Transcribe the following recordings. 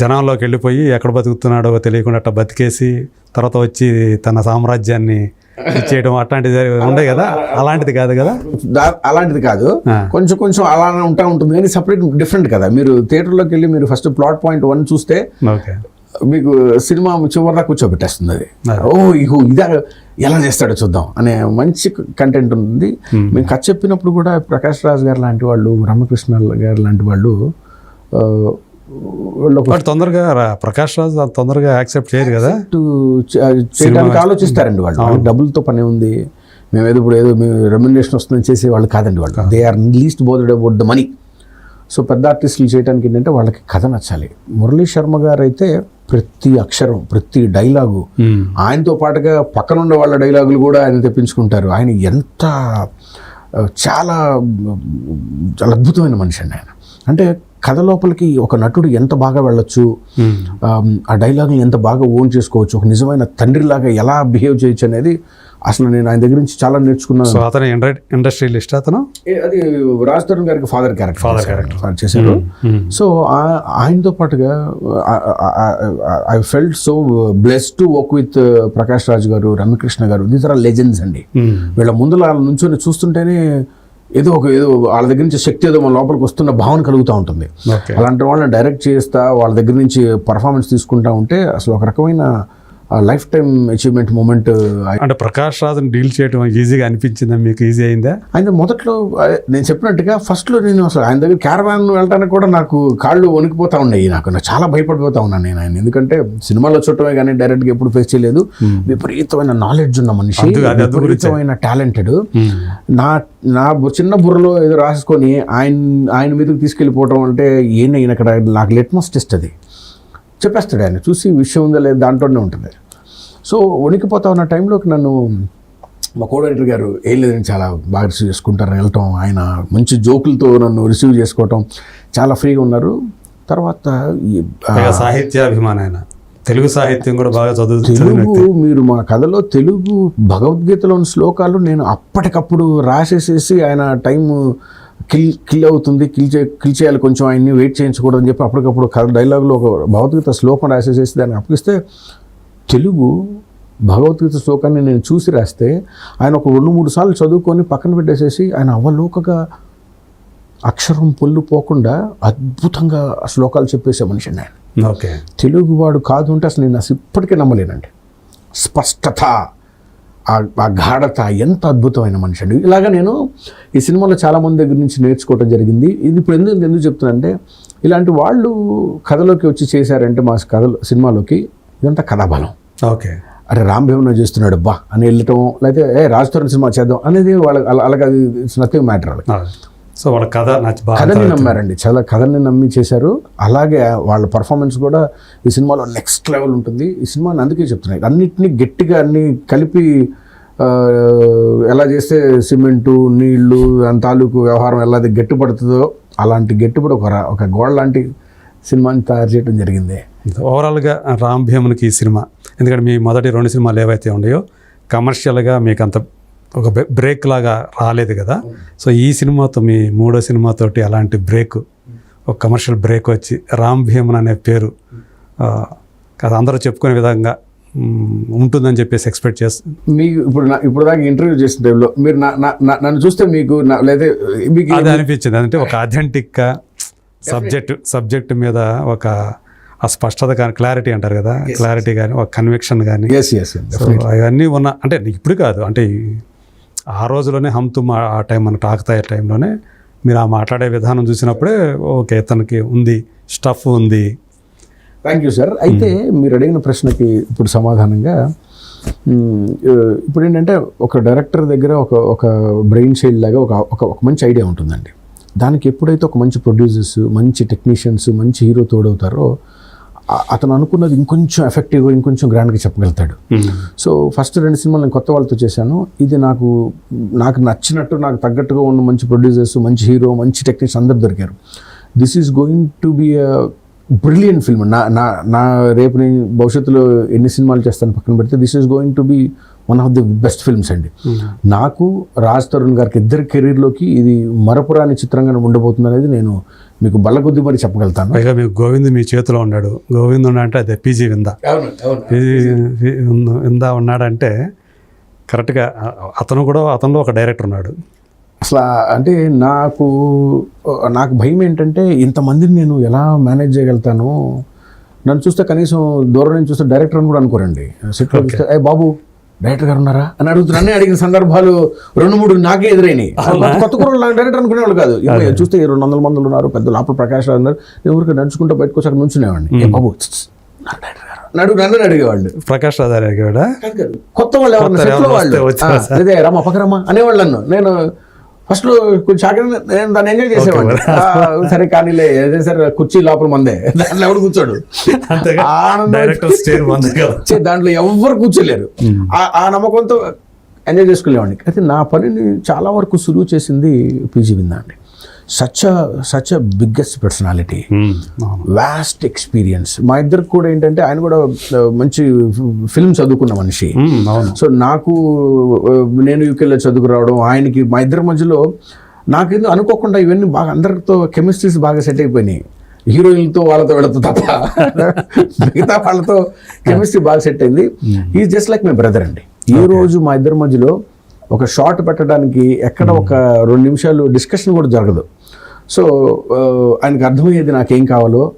జనంలోకి వెళ్ళిపోయి ఎక్కడ బతుకుతున్నాడో తెలియకుండా అట్లా బతికేసి తర్వాత వచ్చి తన సామ్రాజ్యాన్ని ఇచ్చేయడం అట్లాంటిది ఉండే కదా? అలాంటిది కాదు కదా? అలాంటిది కాదు. కొంచెం కొంచెం అలానే ఉంటా ఉంటుంది కానీ సపరేట్ డిఫరెంట్ కదా. మీరు థియేటర్లోకి వెళ్ళి మీరు ఫస్ట్ ప్లాట్ పాయింట్ వన్ చూస్తే మీకు సినిమా చివరిదా కూర్చోబెట్టేస్తుంది అది. ఓ ఇహో ఇదా ఎలా చేస్తాడో చూద్దాం అనే మంచి కంటెంట్ ఉంది మేము కథ చెప్పినప్పుడు కూడా ప్రకాష్ రాజ్ గారు లాంటి వాళ్ళు రామకృష్ణ గారు లాంటి వాళ్ళు తొందరగా ప్రకాష్ రాజ్ తొందరగా యాక్సెప్ట్ చేయరు కదా. చేయడానికి ఆలోచిస్తారండి వాళ్ళు. డబ్బులతో పని ఉంది. మేము ఏదో ఇప్పుడు ఏదో మేము రెమ్యునరేషన్ వస్తుందని చేసే వాళ్ళు కాదండి వాళ్ళు. They are least bothered about the money so పెద్ద ఆర్టిస్టులు చేయడానికి ఏంటంటే వాళ్ళకి కథ నచ్చాలి. మురళీ శర్మ గారు అయితే ప్రతి అక్షరం ప్రతి డైలాగు. ఆయనతో పాటుగా పక్కన ఉండే వాళ్ళ డైలాగులు కూడా ఆయన తెప్పించుకుంటారు. ఆయన ఎంత చాలా చాలా అద్భుతమైన మనిషి అండి ఆయన. అంటే కథ లోపలికి ఒక నటుడు ఎంత బాగా వెళ్ళొచ్చు. ఆమ్, ఆ డైలాగ్ని ఎంత బాగా ఓన్ చేసుకోవచ్చు ఒక నిజమైన తండ్రిలాగా ఎలా బిహేవ్ చేయొచ్చు అనేది అసలు నేను ఆయన దగ్గర నుంచి చాలా నేర్చుకున్నాను. సో అతను ఇండస్ట్రియలిస్ట్ అతను? అది రాజ్ తరుణ్ గారికి ఫాదర్ క్యారెక్టర్. ఫాదర్ చేశారు. మ్మ్. సో ఆ- ఆయనతో పాటుగా I felt so blessed to work with Prakash Raj garu Ramya Krishna garu these are legends అండి. వీళ్ళ ముందు నుంచొని చూస్తుంటేనే ఏదో ఒక ఏదో వాళ్ళ దగ్గర నుంచి శక్తి ఏదో మన లోపలికి వస్తున్న భావన కలుగుతూ ఉంటుంది. అలాంటి వాళ్ళని డైరెక్ట్ చేస్తా వాళ్ళ దగ్గర నుంచి పర్ఫార్మెన్స్ తీసుకుంటా ఉంటే అసలు ఒక రకమైన లైఫ్ టైం అచీవ్మెంట్ మూమెంట్ అంటే ప్రకాష్ రాజ్ని డీల్ చేయడం ఈజీగా అనిపించిందా? మీకు ఈజీ అయిందా? ఆయన మొదట్లో నేను చెప్పినట్టుగా ఫస్ట్లో నేను అసలు ఆయన దగ్గర క్యారవాన్ వెళ్ళడానికి కూడా నాకు కాళ్ళు వణికిపోతా ఉన్నాయి. నాకు చాలా భయపడిపోతా ఉన్నాను నేను ఆయన ఎందుకంటే సినిమాలో చూడటమే కానీ డైరెక్ట్గా ఎప్పుడు ఫేస్ చేయలేదు. విపరీతమైన నాలెడ్జ్ ఉన్న మనిషి. విపరీతమైన టాలెంటెడ్ మ్మ్. నా నా చిన్న బుర్రలో ఏదో రాసుకొని ఆయన ఆయన మీదకి తీసుకెళ్ళిపోవటం అంటే ఈయన అక్కడ నాకు లిట్మస్ టెస్ట్ అది. చెప్పేస్తాడు ఆయన. చూసి విషయం ఉందా లేదు దాంట్లోనే ఉంటుంది. సో వణికిపోతా ఉన్న టైంలోకి నన్ను మా కోడైటర్ గారు ఏం లేదని చాలా బాగా రిసీవ్ చేసుకుంటారు వెళ్ళటం ఆయన మంచి జోకులతో నన్ను రిసీవ్ చేసుకోవటం చాలా ఫ్రీగా ఉన్నారు. తర్వాత సాహిత్యాభిమానం ఆయన. తెలుగు సాహిత్యం కూడా బాగా చదువు తెలుగు మీరు మా కథలో తెలుగు భగవద్గీతలోని శ్లోకాలు నేను అప్పటికప్పుడు రాసేసేసి ఆయన టైం కిల్ కిల్ అవుతుంది కిల్ చే కిల్ చేయాలి కొంచెం ఆయన్ని వెయిట్ చేయించకూడదని చెప్పి అప్పటికప్పుడు కథ డైలాగ్లో ఒక భగవద్గీత శ్లోకం రాసేసేసి దాన్ని అప్పగిస్తే తెలుగు భగవద్గీత శ్లోకాన్ని నేను చూసి రాస్తే ఆయన ఒక రెండు మూడు సార్లు చదువుకొని పక్కన పెట్టేసేసి ఆయన అవలోకగా అక్షరం పొల్లు పోకుండా అద్భుతంగా ఆ శ్లోకాలు చెప్పేసే మనిషి ఆయన. ఓకే. తెలుగువాడు కాదు అంటే అసలు నేను అసలు ఇప్పటికీ నమ్మలేనండి. స్పష్టత. ఆ- గాఢత ఎంత అద్భుతమైన మనిషి అండి ఇలాగా నేను ఈ సినిమాలో చాలా మంది దగ్గర నుంచి నేర్చుకోవడం జరిగింది. ఇది ఇప్పుడు ఎందుకు ఎందుకు చెప్తున్నానంటే ఇలాంటి వాళ్ళు కథలోకి వచ్చి చేశారంటే మా కథలో సినిమాలోకి ఇదంతా కథాబలం. ఓకే. అరే రామ్ భీమన చేస్తున్నాడు బా అని వెళ్ళటం లేకపోతే ఏ రాజుతోరణ సినిమా చేద్దాం అనేది వాళ్ళ అలా- అలాగే నథింగ్ మ్యాటర్ వాళ్ళకి. సో వాళ్ళ కథ కథని నమ్మారండి. చాలా కథని నమ్మి చేశారు. అలాగే వాళ్ళ పర్ఫార్మెన్స్ కూడా ఈ సినిమాలో నెక్స్ట్ లెవెల్ ఉంటుంది. ఈ సినిమాని అందుకే చెప్తున్నాయి అన్నిటినీ గట్టిగా అన్ని కలిపి ఎలా చేస్తే సిమెంటు నీళ్ళు దాని తాలూకు వ్యవహారం ఎలా గట్టిపడుతుందో అలాంటి గట్టిపడి ఒక ఒక గోడ లాంటి సినిమాని తయారు చేయడం జరిగింది. ఓవరాల్గా రామ్ భీమునికి ఈ సినిమా. ఎందుకంటే మీ మొదటి రెండు సినిమాలు ఏవైతే ఉన్నాయో కమర్షియల్గా మీకు అంత ఒక బ్రే- బ్రేక్ లాగా రాలేదు కదా. సో ఈ సినిమాతో మీ మూడో సినిమాతోటి అలాంటి బ్రేక్ ఒక కమర్షియల్ బ్రేక్ వచ్చి రామ్ భీమన్ అనే పేరు అది అందరూ చెప్పుకునే విధంగా ఉంటుందని చెప్పేసి ఎక్స్పెక్ట్ చేస్తూ మీకు ఇప్పుడు ఇప్పుడు దాకా ఇంటర్వ్యూ చేసిన టైంలో మీరు నన్ను చూస్తే మీకు లేదా మీకు అది అనిపించింది. అంటే ఒక అథెంటిక్గా సబ్జెక్ట్ సబ్జెక్ట్ మీద ఒక ఆ స్పష్టత కానీ క్లారిటీ అంటారు కదా. క్లారిటీ కానీ ఒక కన్విక్షన్ కానీ. అవన్నీ ఉన్న అంటే ఇప్పుడు కాదు అంటే ఆ రోజులోనే హమ్ తుమ్ ఆ- టైం మన టాకుతాయి టైంలోనే మీరు ఆ మాట్లాడే విధానం చూసినప్పుడే ఓకే ఇతనికి ఉంది స్టఫ్ ఉంది. థ్యాంక్ యూ సార్ అయితే మీరు అడిగిన ప్రశ్నకి ఇప్పుడు సమాధానంగా ఇప్పుడు ఏంటంటే ఒక డైరెక్టర్ దగ్గర ఒక ఒక బ్రెయిన్ చైల్డ్ లాగా ఒక ఒక ఒక మంచి ఐడియా ఉంటుందండి. దానికి ఎప్పుడైతే ఒక మంచి ప్రొడ్యూసర్స్ మంచి టెక్నీషియన్స్ మంచి హీరో తోడవుతారో అతను అనుకున్నది ఇంకొంచెం ఎఫెక్టివ్గా ఇంకొంచెం గ్రాండ్గా చెప్పగలుగుతాడు. సో ఫస్ట్ రెండు సినిమాలు నేను కొత్త వాళ్ళతో చేశాను. ఇది నాకు నాకు నచ్చినట్టు నాకు తగ్గట్టుగా ఉన్న మంచి ప్రొడ్యూసర్స్ మంచి హీరో మంచి టెక్నీషియన్స్ అందరు దొరికారు. This is going to be brilliant film నా నా నా రేపు నేను భవిష్యత్తులో ఎన్ని సినిమాలు చేస్తాను పక్కన పెడితే this is going to be one of the best films అండి. నాకు రాజ్ తరుణ్ గారికి ఇద్దరి కెరీర్లోకి ఇది మరపురాని చిత్రంగా ఉండబోతుంది అనేది నేను మీకు బల్లకొద్ది మరి చెప్పగలుగుతాను. పైగా మీకు గోవింద్ మీ చేతిలో ఉన్నాడు. గోవింద్ ఉన్నాడంటే అదే పీజీ విందా? పీజీ విందా ఉన్నాడంటే కరెక్ట్గా అతను కూడా అతనిలో ఒక డైరెక్టర్ ఉన్నాడు. అసలు అంటే నాకు నాకు భయం ఏంటంటే ఇంతమందిని నేను ఎలా మేనేజ్ చేయగలుగుతాను? నన్ను చూస్తే కనీసం దూరం నుంచి చూస్తే డైరెక్టర్ అని కూడా అనుకోరండి. సెట్లో చూస్తే ఏ బాబు డైరెక్టర్ గారు ఉన్నారా? అని అడుగుతున్నా నన్నే అడిగిన సందర్భాలు రెండు మూడు నాకే ఎదురైనాయి. కొత్త నాకు డైరెక్టర్ అనుకునేవాళ్ళు కాదు. చూస్తే ఈ రెండు వందల మంది ఉన్నారు పెద్ద లోపల ప్రకాష్ రావు ఉన్నారు. నేను ఊరికి నడుచుకుంటూ బయటకు వచ్చి అక్కడ నుంచునేవాడిని ఏ బాబు డైరెక్టర్ గారు నడు నన్ను అడిగేవాళ్ళు ప్రకాష్ రాజా కూడా కాదు కాదు. కొత్త వాళ్ళు ఎవరు అదే రమ్మ పక్కరమ్మ అనేవాళ్ళు నన్ను. నేను ఫస్ట్ కొంచెం షాక్ నేను దాన్ని ఎంజాయ్ చేసేవాడిని. సరే కానీలే ఏదైనా సరే కుర్చీ లోపల మందే. దాంట్లో ఎవడు కూర్చోడు. దాంట్లో ఎవ్వరు కూర్చోలేరు. ఆ- ఆ నమ్మకంతో ఎంజాయ్ చేసుకునేవాడిని. అయితే నా పనిని చాలా వరకు సులువు చేసింది పీజీ విందా అండి such such biggest personality. Vast experience మా ఇద్దరికి కూడా ఏంటంటే ఆయన కూడా మంచి ఫిల్మ్ చదువుకున్న మనిషి. సో నాకు ఆ, నేను యూకేలో చదువుకు రావడం ఆయనకి మా ఇద్దరి మధ్యలో నాకేందో అనుకోకుండా ఇవన్నీ బాగా అందరితో కెమిస్ట్రీస్ బాగా సెట్ అయిపోయినాయి. హీరోయిన్లతో వాళ్ళతో వీళ్ళతో తప్ప. మిగతా వాళ్ళతో కెమిస్ట్రీ బాగా సెట్ అయింది. ఈ జస్ట్ లైక్ మై బ్రదర్ అండి. ఈ రోజు మా ఇద్దరి మధ్యలో ఒక షార్ట్ పెట్టడానికి ఎక్కడ ఒక రెండు నిమిషాలు డిస్కషన్ కూడా జరగదు. సో ఆయనకు అర్థమయ్యేది నాకేం కావాలో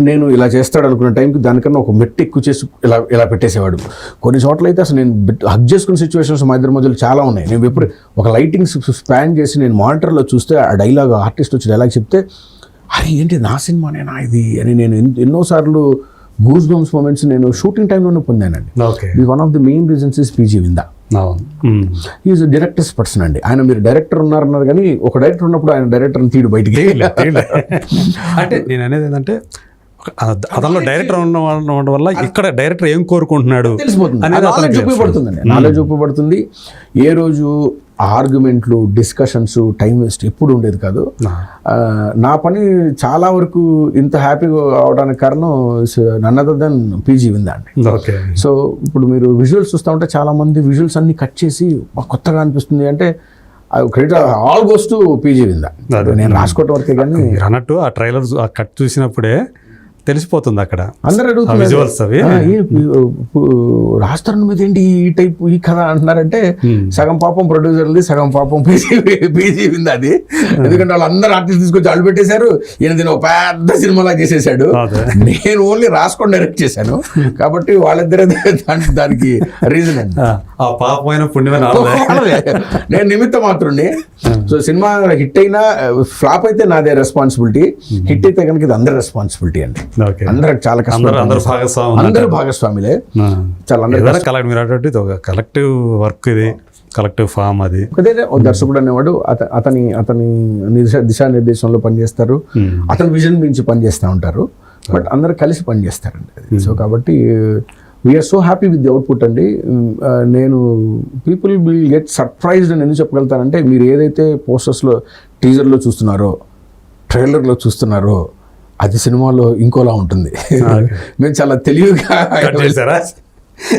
నేను ఇలా చేస్తాడు అనుకున్న టైంకి దానికన్నా ఒక మెట్టు ఎక్కువ చేసి ఇలా ఇలా పెట్టేసేవాడు. కొన్ని చోట్ల అయితే అసలు నేను హక్ చేసుకున్న సిచ్యువేషన్స్ మా ఇద్దరి మధ్యలో చాలా ఉన్నాయి. నేను ఎప్పుడు ఒక లైటింగ్స్ స్పాన్ చేసి నేను మానిటర్లో చూస్తే ఆ డైలాగ్ ఆర్టిస్ట్ వచ్చి డైలాగ్ చెప్తే అరే ఏంటి నా సినిమానేనా ఇది? అని నేను ఎన్- ఎన్నోసార్లు గూస్ బంప్స్ మూమెంట్స్ నేను షూటింగ్ టైంలోనే పొందానండి. ఓకే ఇది one of the main reasons is PG Vinda. Is director's person అండి. ఆయన మీరు డైరెక్టర్ ఉన్నారన్నారు కానీ ఒక డైరెక్టర్ ఉన్నప్పుడు ఆయన డైరెక్టర్ని తీడు బయటికి. అంటే నేను అనేది ఏంటంటే ఒక- అద- అతనిలో డైరెక్టర్ ఉండడం వల్ల ఇక్కడ డైరెక్టర్ ఏం కోరుకుంటున్నాడు నాలెడ్జ్ ఉపయోగపడుతుందండి నాలెడ్జ్ ఉపయోగపడుతుంది. ఏ రోజు ఆర్గ్యుమెంట్లు డిస్కషన్స్ టైం వేస్ట్ ఎప్పుడు ఉండేది కాదు. నా. పని చాలా వరకు ఇంత హ్యాపీగా అవడానికి కారణం నన్ అదర్ దెన్ పీజీ విందా అండి సో ఇప్పుడు మీరు విజువల్స్ చూస్తూ ఉంటే చాలా మంది విజువల్స్ అన్ని కట్ చేసి "బా, కొత్తగా అనిపిస్తుంది అంటే credit all goes to PG Vinda. నేను రాసుకోవటం వరకే కానీ అన్నట్టు ఆ ట్రైలర్ కట్ చూసినప్పుడే తెలిసిపోతుంది అక్కడ. అందరు అడుగుతున్నారు. విజువల్స్ అవి. ఆ, ఏ, రాస్తారు మీద ఏంటి ఈ టైప్ ఈ కథ అంటున్నారంటే సగం పాపం ప్రొడ్యూసర్ది సగం పాపం పీజీ పీజీ వింది అది. ఎందుకంటే వాళ్ళందరూ ఆర్టిస్ట్ తీసుకొచ్చి అడ్డు పెట్టేశారు. ఈయన దీన్ని ఒక పెద్ద సినిమాలా చేసేసాడు. నేను ఓన్లీ రాసుకొని డైరెక్ట్ చేశాను. కాబట్టి వాళ్ళిద్దరే దానికి దానికి రీజన్ అండి. ఆ, పాపమైన పుణ్యమైన. నేను నిమిత్త మాత్రుడిని సో సినిమా హిట్ అయినా ఫ్లాప్ అయితే నాదే రెస్పాన్సిబిలిటీ హిట్ అయితే కనుక ఇది అందరి రెస్పాన్సిబిలిటీ అండి. ఓకే. అందరికి చాలా కష్టం అందరూ అందరూ భాగస్వామి అందరూ భాగస్వామిలే. చాలా అందరూ కలెక్ట్ మీరు ఒక కలెక్టివ్ వర్క్ ఇది. కలెక్టివ్ ఫామ్ అది. దర్శకుడు అనేవాడు అత- అతని అతని దిశ దిశానిర్దేశంలో పనిచేస్తారు. అతని విజన్ మించి పనిచేస్తూ ఉంటారు. బట్ అందరూ కలిసి పనిచేస్తారండి సో కాబట్టి we are so happy with the output అండి. ఉమ్, ఆ, నేను పీపుల్ విల్ గెట్ సర్ప్రైజ్డ్ అని ఎందుకు చెప్పగలుగుతానంటే మీరు ఏదైతే పోస్టర్స్లో టీజర్లో చూస్తున్నారో ట్రైలర్లో చూస్తున్నారో అది సినిమాలో ఇంకోలా ఉంటుంది. మేము చాలా తెలివిగా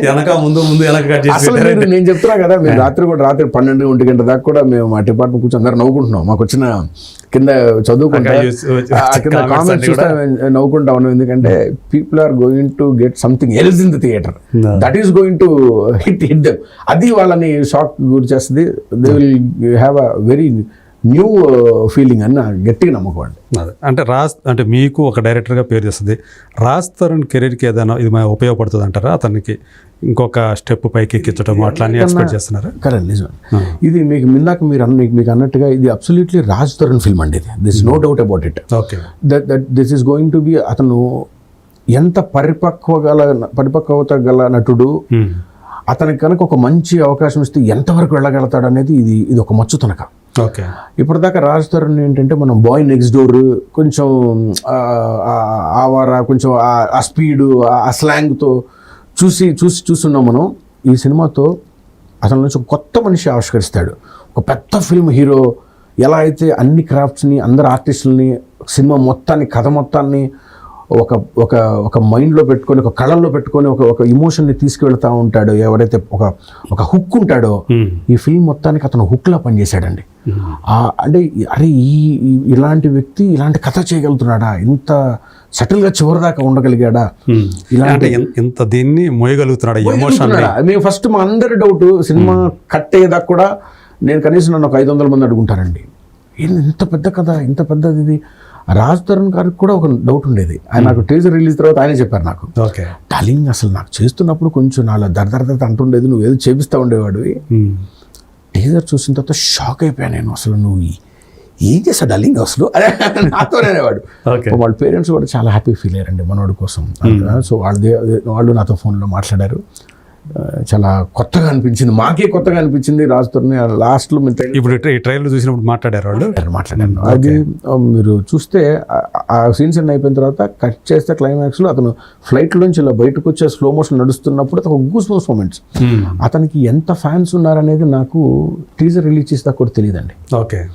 వెనక ముందు ముందు వెనక కట్ చేసి నేను చెప్తున్నా కదా మేము రాత్రి కూడా రాత్రి పన్నెండు ఒంటి గంట దాకా కూడా మేము మా డిపార్ట్మెంట్ కూర్చొని అందరం నవ్వుకుంటున్నాం. మాకు వచ్చిన కింద చదువుకుంటా కింద కామెంట్స్ చూస్తే నవ్వుకుంటా ఉన్నాం. ఎందుకంటే people are going to get something else in the theatre. That is going to hit hit them అది వాళ్ళని షాక్ గురి చేస్తుంది. They will have a very new feeling అని నా గట్టిగా నమ్మకం అండి అదే. అంటే రాజ్ అంటే మీకు ఒక డైరెక్టర్గా పేరు చేస్తుంది రాజ్ తరుణ్ కెరీర్కి ఏదైనా ఇది ఉపయోగపడుతుంది అంటారా అతనికి ఇంకొక స్టెప్ పైకి ఎక్కించడం అట్లా ఎక్స్పెక్ట్ చేస్తున్నారా? కరెక్ట్ నిజం ఇది మీకు ఇందాక మీరు అన్న మీకు- మీకు అన్నట్టుగా ఇది అబ్సల్యూట్లీ రాజ్ తరుణ్ ఫిల్మ్ అండి ఇది. This no doubt about it okay that that this is going to be అతను ఎంత పరిపక్వ గల పరిపక్వత గల నటుడు అతనికి కనుక ఒక మంచి అవకాశం ఇస్తే ఎంతవరకు వెళ్ళగలుగుతాడు అనేది ఇది ఇది ఒక మచ్చు తనక ఓకే. ఇప్పటిదాకా రాజ్ తరుణ్ ఏంటంటే మనం బాయ్ నెక్స్ట్ డోర్ కొంచెం ఆవారా కొంచెం ఆ- స్పీడు ఆ స్లాంగ్తో చూసి చూసి చూస్తున్నాం మనం. ఈ సినిమాతో అతని నుంచి ఒక కొత్త మనిషి ఆవిష్కరిస్తాడు. ఒక పెద్ద ఫిల్మ్ హీరో ఎలా అయితే అన్ని క్రాఫ్ట్స్ని అందరు ఆర్టిస్టులని సినిమా మొత్తాన్ని కథ మొత్తాన్ని ఒక ఒక ఒక మైండ్లో పెట్టుకొని ఒక కళల్లో పెట్టుకొని ఒక ఒక ఇమోషన్ని తీసుకువెళ్తా ఉంటాడో ఎవరైతే ఒక ఒక హుక్ ఉంటాడో. ఈ ఫిల్మ్ మొత్తానికి అతను హుక్లా పనిచేశాడండి. అంటే అరే ఈ ఇలాంటి వ్యక్తి ఇలాంటి కథ చేయగలుగుతున్నాడా? ఇంత సటిల్గా చివరిదాకా ఉండగలిగాడా. ఇలాంటి ఎంత దీన్ని మోయగలుగుతున్నాడు ఎమోషన్? మేము ఫస్ట్ మా అందరి డౌట్ సినిమా కట్ అయ్యేదాకా కూడా నేను కనీసం నన్ను ఒక ఐదు వందల మంది అడుగుంటారండి. ఏంది ఇంత పెద్ద కథ ఇంత పెద్దది ఇది? రాజ్ తరుణ్ గారికి కూడా ఒక డౌట్ ఉండేది. ఆయన నాకు టీజర్ రిలీజ్ తర్వాత ఆయనే చెప్పారు నాకు. ఓకే. డార్లింగ్ అసలు నాకు చేస్తున్నప్పుడు కొంచెం నాలో దర దర దర అంటుండేది నువ్వు ఏదో చేపిస్తూ ఉండేవాడివి. టీజర్ చూసిన తర్వాత షాక్ అయిపోయాను నేను అసలు నువ్వు ఏం చేస్తావు డార్లింగ్ అసలు? నాతోనే అనేవాడు. ఓకే. వాళ్ళ పేరెంట్స్ కూడా చాలా హ్యాపీ ఫీల్ అయ్యారండి మనోడి కోసం. సో వాళ్ళది వాళ్ళు నాతో ఫోన్లో మాట్లాడారు. చాలా కొత్తగా అనిపించింది. మాకే కొత్తగా అనిపించింది రాజుతోనే. లాస్ట్లో ఇప్పుడు ఈ ట్రైలర్ చూసినప్పుడు మాట్లాడారు వాళ్ళు? మాట్లాడాను అది ఆ, మీరు చూస్తే ఆ- సీన్స్ అన్ని అయిపోయిన తర్వాత కట్ చేస్తే క్లైమాక్స్లో అతను ఫ్లైట్లోంచి ఇలా బయటకు వచ్చే స్లో మోషన్ నడుస్తున్నప్పుడు ఒక గూస్ బూస్ మూమెంట్స్. అతనికి ఎంత ఫ్యాన్స్ ఉన్నారనేది నాకు టీజర్ రిలీజ్ చేస్తే కూడా తెలియదండి. ఓకే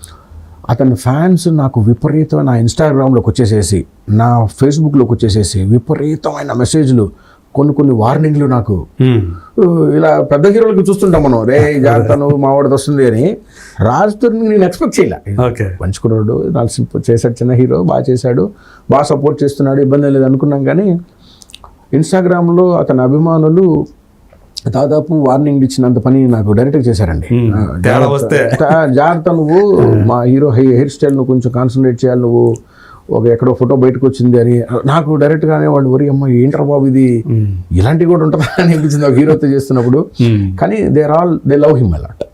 అతని ఫ్యాన్స్ నాకు విపరీతమైన నా ఇన్స్టాగ్రామ్లోకి వచ్చేసేసి నా ఫేస్బుక్లోకి వచ్చేసేసి విపరీతమైన మెసేజ్లు కొన్ని కొన్ని వార్నింగ్లు నాకు. ఉమ్. "ఊ, ఇలా పెద్ద హీరోలకి చూస్తుంటాం మనం. రే జాగ్రత్త నువ్వు మా వాడిది వస్తుంది అని. రాజ్ తరుణ్ నేను ఎక్స్పెక్ట్ చేయలే. పంచుకున్నాడు సింపుల్ చేశాడు చిన్న హీరో బాగా చేశాడు. బాగా సపోర్ట్ చేస్తున్నాడు ఇబ్బంది లేదు అనుకున్నాం కానీ ఇన్స్టాగ్రామ్లో అతని అభిమానులు దాదాపు వార్నింగ్ ఇచ్చినంత పని నాకు డైరెక్ట్గా చేశారండి. జాగ్రత్త- నువ్వు మా హీరో హెయిర్ స్టైల్ నువ్వు కొంచెం కాన్సన్ట్రేట్ చేయాలి నువ్వు. ఒక ఎక్కడో ఫోటో బయటకు వచ్చింది అని. నాకు డైరెక్ట్గానే వాళ్ళు వరి అమ్మ ఏంట్రా బాబు ఇది. ఇలాంటివి కూడా ఉంటుందా? అని అనిపించింది. ఒక హీరోతో చేస్తున్నప్పుడు. కానీ they are all they love him a lot